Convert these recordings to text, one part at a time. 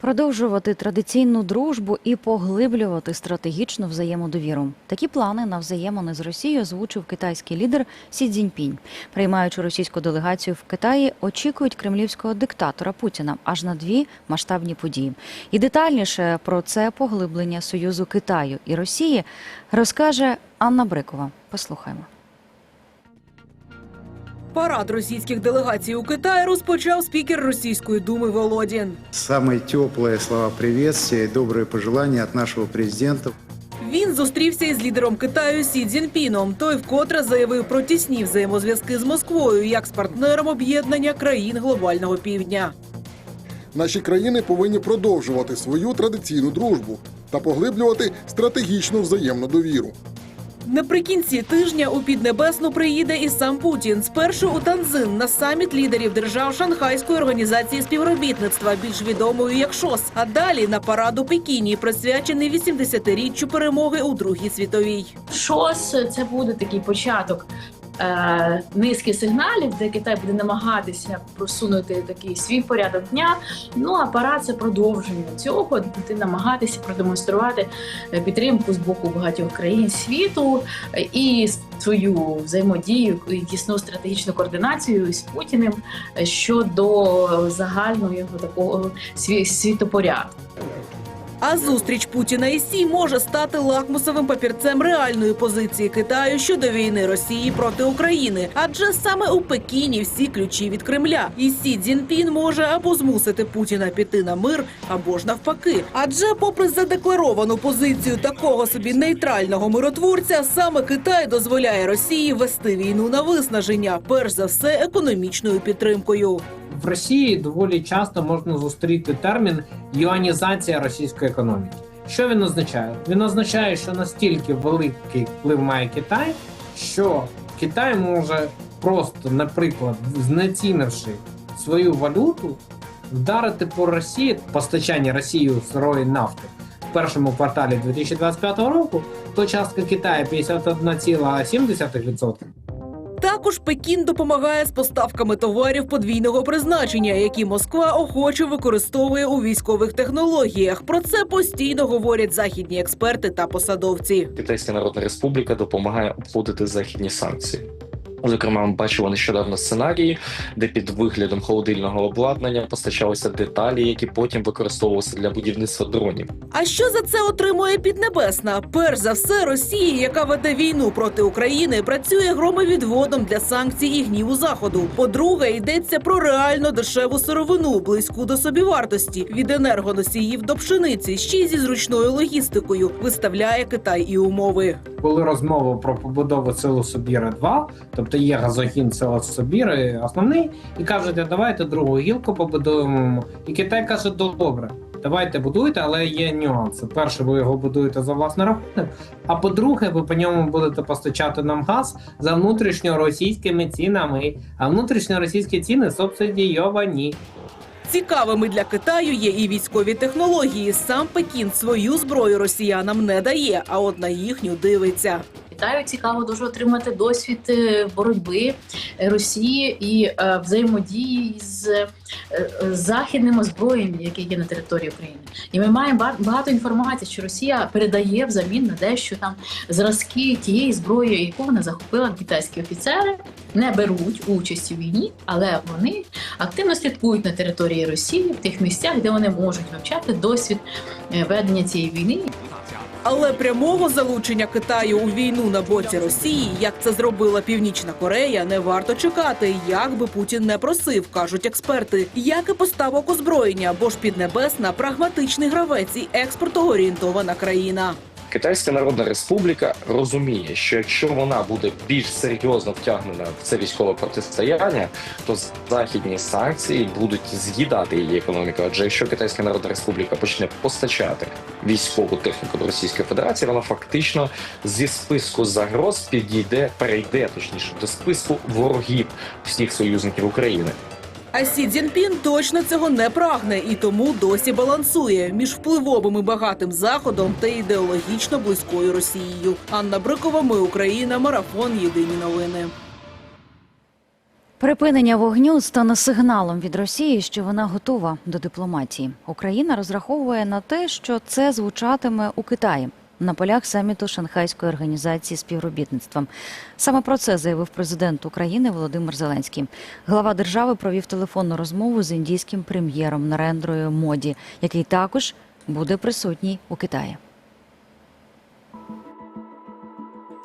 Продовжувати традиційну дружбу і поглиблювати стратегічну взаємодовіру. Такі плани на взаємини з Росією озвучив китайський лідер Сі Цзіньпінь. Приймаючи російську делегацію в Китаї, очікують кремлівського диктатора Путіна аж на дві масштабні події. І детальніше про це поглиблення союзу Китаю і Росії розкаже Анна Брикова. Послухаємо Парад російських делегацій у Китаї розпочав спікер російської думи Володін. Самые теплые слова приветствия и добрые пожелания от нашего президента. Він зустрівся із лідером Китаю Сі Цзіньпіном. Той вкотре заявив про тісні взаємозв'язки з Москвою як з партнером об'єднання країн глобального півдня. Наші країни повинні продовжувати свою традиційну дружбу та поглиблювати стратегічну взаємну довіру. Наприкінці тижня у Піднебесну приїде і сам Путін. Спершу у Танзин на саміт лідерів держав Шанхайської організації співробітництва, більш відомої як ШОС. А далі на парад у Пекіні, присвячений 80-річчю перемоги у Другій світовій. ШОС це буде такий початок е, низки сигналів, де Китай буде намагатися просунути такий свій порядок дня. Ну а парад це продовження цього, буде намагатися продемонструвати е, підтримку з боку багатьох країн світу е, і свою взаємодію і тісну стратегічну координацію з Путіним е, щодо загального його такого сві- світопорядку. А зустріч Путіна і Сі може стати лакмусовим папірцем реальної позиції Китаю щодо війни Росії проти України. Адже саме у Пекіні всі ключі від Кремля. І Сі Цзіньпін може або змусити Путіна піти на мир, або ж навпаки. Адже, попри задекларовану позицію такого собі нейтрального миротворця, саме Китай дозволяє Росії вести війну на виснаження, перш за все економічною підтримкою. В Росії доволі часто можна зустріти термін юанізація російської економіки. Що він означає? Він означає, що настільки великий вплив має Китай, що Китай може просто, наприклад, знецінивши свою валюту, вдарити по Росії постачання Росією сирої нафти в першому кварталі 2025 року, то частка Китаю 51,7%, Також Пекін допомагає з поставками товарів подвійного призначення, які Москва охоче використовує у військових технологіях. Про це постійно говорять західні експерти та посадовці. Китайська Народна Республіка допомагає обходити західні санкції. Зокрема, ми бачили нещодавно сценарії, де під виглядом холодильного обладнання постачалися деталі, які потім використовувалися для будівництва дронів. А що за це отримує Піднебесна? Перш за все, Росія, яка веде війну проти України, працює громовідводом для санкцій і гніву заходу. По-друге, йдеться про реально дешеву сировину, близьку до собівартості від енергоносіїв до пшениці, ще й зі зручною логістикою. Виставляє Китай і умови. Коли розмова про побудову силу Собіра 2, тобто є газогін села Собіри основний, і кажуть, давайте другу гілку побудуємо. І Китай каже, добре, давайте будуйте, але є нюанси. Перше, ви його будуєте за власний рахунок, а по-друге, ви по ньому будете постачати нам газ за внутрішньоросійськими цінами. А внутрішньоросійські ціни субсидійовані. Цікавими для Китаю є і військові технології. Сам Пекін свою зброю росіянам не дає, а от на їхню дивиться. Китаю цікаво дуже отримати досвід е, боротьби е, Росії і е, взаємодії з західним озброєнням, яке є на території України. І ми маємо ба- багато інформації, що Росія передає взамін на дещо там зразки тієї зброї, яку вона захопила китайські офіцери, не беруть участь у війні, але вони активно слідкують на території Росії в тих місцях, де вони можуть вивчати досвід ведення цієї війни Але прямого залучення Китаю у війну на боці Росії, як це зробила Північна Корея, не варто чекати, як би Путін не просив, кажуть експерти. Як і поставок озброєння, бо ж Піднебесна прагматичний гравець і експортоорієнтована країна. Китайська Народна Республіка розуміє, що якщо вона буде більш серйозно втягнена в це військове протистояння, то західні санкції будуть з'їдати її економіку. Адже якщо Китайська Народна Республіка почне постачати військову техніку до Російської Федерації, вона фактично зі списку загроз підійде, перейде точніше до списку ворогів всіх союзників України. А Сі Цзіньпін точно цього не прагне і тому досі балансує між впливовим і багатим заходом та ідеологічно близькою Росією. Анна Брикова, ми Україна, марафон. Єдині новини. Припинення вогню стане сигналом від Росії, що вона готова до дипломатії. Україна розраховує на те, що це звучатиме у Китаї на полях саміту Шанхайської організації співробітництва. Саме про це заявив президент України Володимир Зеленський. Глава держави провів телефонну розмову з індійським прем'єром Нарендрою Моді, який також буде присутній у Китаї.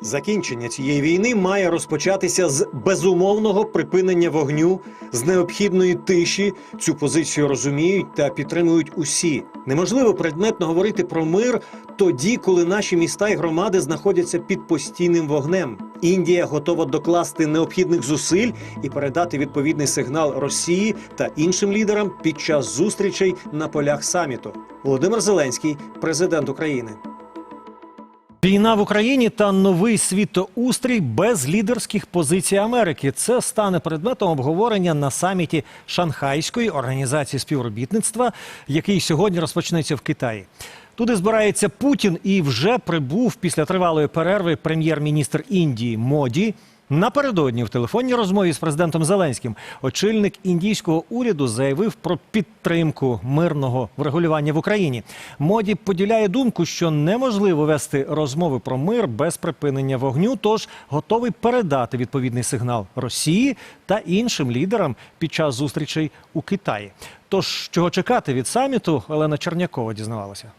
Закінчення цієї війни має розпочатися з безумовного припинення вогню, з необхідної тиші. Цю позицію розуміють та підтримують усі. Неможливо предметно говорити про мир тоді, коли наші міста і громади знаходяться під постійним вогнем. Індія готова докласти необхідних зусиль і передати відповідний сигнал Росії та іншим лідерам під час зустрічей на полях саміту. Володимир Зеленський, президент України. Війна в Україні та новий світоустрій без лідерських позицій Америки. Це стане предметом обговорення на саміті Шанхайської організації співробітництва, який сьогодні розпочнеться в Китаї. Туди збирається Путін і вже прибув після тривалої перерви прем'єр-міністр Індії Моді. Напередодні в телефонній розмові з президентом Зеленським очільник індійського уряду заявив про підтримку мирного врегулювання в Україні. Моді поділяє думку, що неможливо вести розмови про мир без припинення вогню, тож готовий передати відповідний сигнал Росії та іншим лідерам під час зустрічей у Китаї. Тож чого чекати від саміту, Олена Чернякова дізнавалася.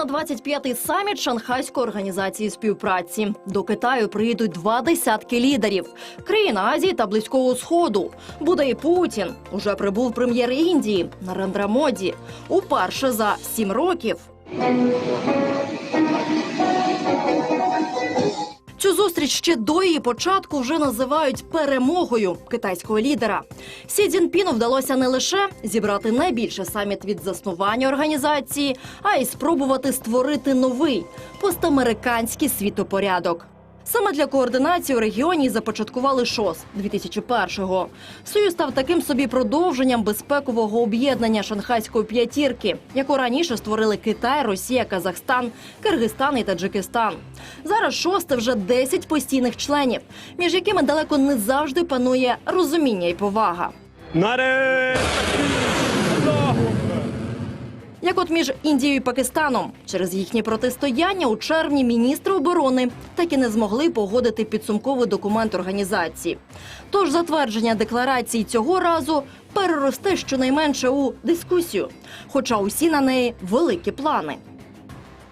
На 25-й саміт Шанхайської організації співпраці до Китаю приїдуть два десятки лідерів країн Азії та Близького Сходу. Буде і Путін. Уже прибув прем'єр Індії Нарендра Моді. Уперше за сім років. Цю зустріч ще до її початку вже називають перемогою китайського лідера. Сі Цзіньпіну вдалося не лише зібрати найбільше саміт від заснування організації, а й спробувати створити новий постамериканський світопорядок. Саме для координації у регіоні започаткували ШОС 2001-го. Союз став таким собі продовженням безпекового об'єднання шанхайської п'ятірки, яку раніше створили Китай, Росія, Казахстан, Киргизстан і Таджикистан. Зараз ШОС – це вже 10 постійних членів, між якими далеко не завжди панує розуміння і повага. Як от між Індією і Пакистаном через їхнє протистояння у червні міністри оборони так і не змогли погодити підсумковий документ організації. Тож затвердження декларації цього разу переросте щонайменше у дискусію, хоча усі на неї великі плани.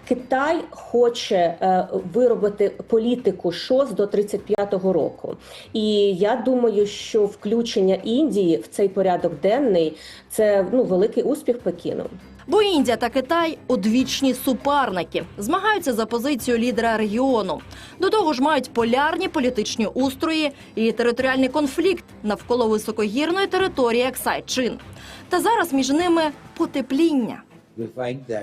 Китай хоче е, виробити політику ШОС до 35-го року, і я думаю, що включення Індії в цей порядок денний це ну великий успіх Пекіну. Бо Індія та Китай одвічні суперники, змагаються за позицію лідера регіону. До того ж, мають полярні політичні устрої і територіальний конфлікт навколо високогірної території Аксай-Чин. Та зараз між ними потепління.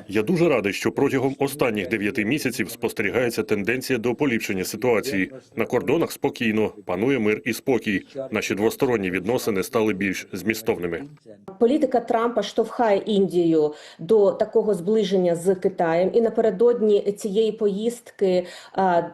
Я дуже радий, що протягом останніх дев'яти місяців спостерігається тенденція до поліпшення ситуації. На кордонах спокійно панує мир і спокій. Наші двосторонні відносини стали більш змістовними. Політика Трампа штовхає Індію до такого зближення з Китаєм. І напередодні цієї поїздки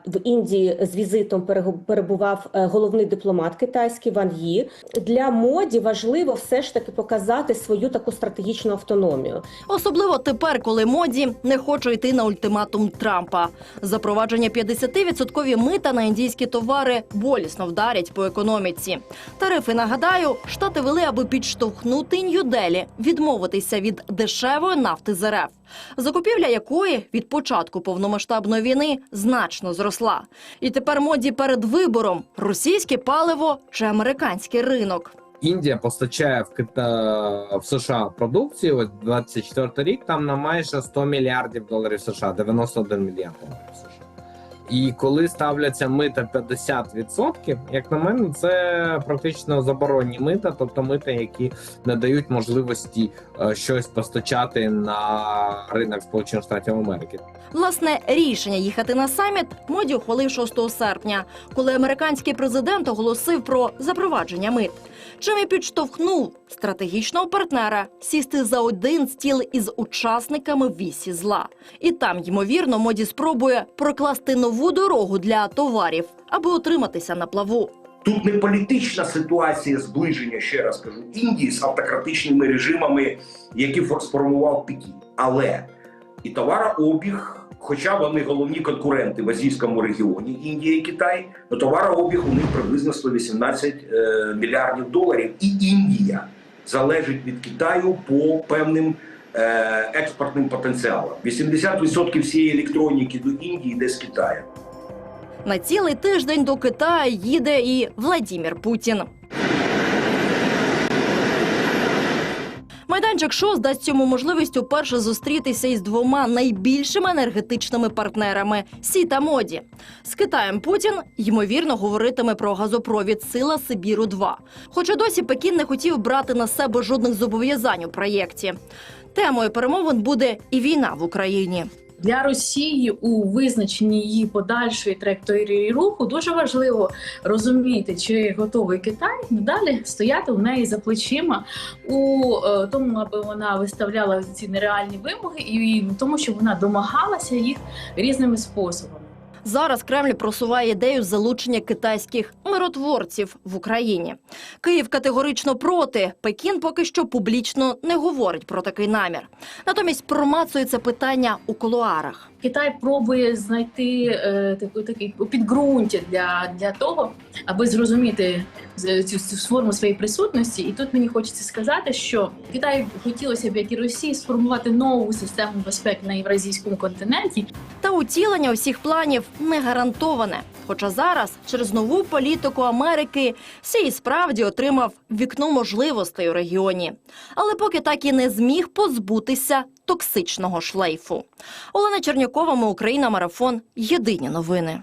в Індії з візитом перебував е, головний дипломат китайський Ван Ї. Для моді важливо все ж таки показати свою таку стратегічну автономію. Особливо тепер, коли моді не хоче йти на ультиматум Трампа. Запровадження 50% мита на індійські товари болісно вдарять по економіці. Тарифи нагадаю, штати вели, аби підштовхнути Нью-Делі відмовитися від дешевої нафти з РФ, закупівля якої від початку повномасштабної війни значно зросла. І тепер моді перед вибором російське паливо чи американський ринок. Індія постачає в Кита... в США продукцію. Ось 24 рік там на майже 100 мільярдів доларів США, 91 мільярд доларів США. І коли ставляться мита 50%, як на мене, це практично заборонні мита, тобто мита, які не дають можливості е, щось постачати на ринок Сполучених Штатів Америки. Власне, рішення їхати на саміт моді ухвалив 6 серпня, коли американський президент оголосив про запровадження мит. Чим і підштовхнув стратегічного партнера сісти за один стіл із учасниками вісі зла. І там, ймовірно, моді спробує прокласти нову дорогу для товарів, аби утриматися на плаву. Тут не політична ситуація зближення, ще раз кажу, Індії з автократичними режимами, які фор- сформував Пекін. Але і товарообіг, хоча вони головні конкуренти в азійському регіоні, Індія і Китай, то товарообіг у них приблизно 118 е, мільярдів доларів. І Індія залежить від Китаю по певним е, експортним потенціалам. 80% всієї електроніки до Індії йде з Китаю. На цілий тиждень до Китаю їде і Владімір Путін. Майданчик шоу дасть цьому можливість уперше зустрітися із двома найбільшими енергетичними партнерами Сі та Моді. З Китаєм Путін ймовірно говоритиме про газопровід Сила Сибіру 2 Хоча досі Пекін не хотів брати на себе жодних зобов'язань у проєкті. Темою перемовин буде і війна в Україні. Для Росії у визначенні її подальшої траєкторії руху дуже важливо розуміти, чи готовий Китай надалі стояти у неї за плечима у е, тому, аби вона виставляла ці нереальні вимоги, і в тому, що вона домагалася їх різними способами. Зараз Кремль просуває ідею залучення китайських миротворців в Україні. Київ категорично проти. Пекін поки що публічно не говорить про такий намір. Натомість промацує це питання у кулуарах. Китай пробує знайти е, таку такий підґрунтя для, для того, аби зрозуміти цю, цю форму своєї присутності. І тут мені хочеться сказати, що Китаю хотілося б, як і Росії, сформувати нову систему безпеки на євразійському континенті, утілення усіх планів не гарантоване. Хоча зараз, через нову політику Америки, Сі справді отримав вікно можливостей у регіоні. Але поки так і не зміг позбутися токсичного шлейфу. Олена Чернякова, ми Україна, марафон. Єдині новини.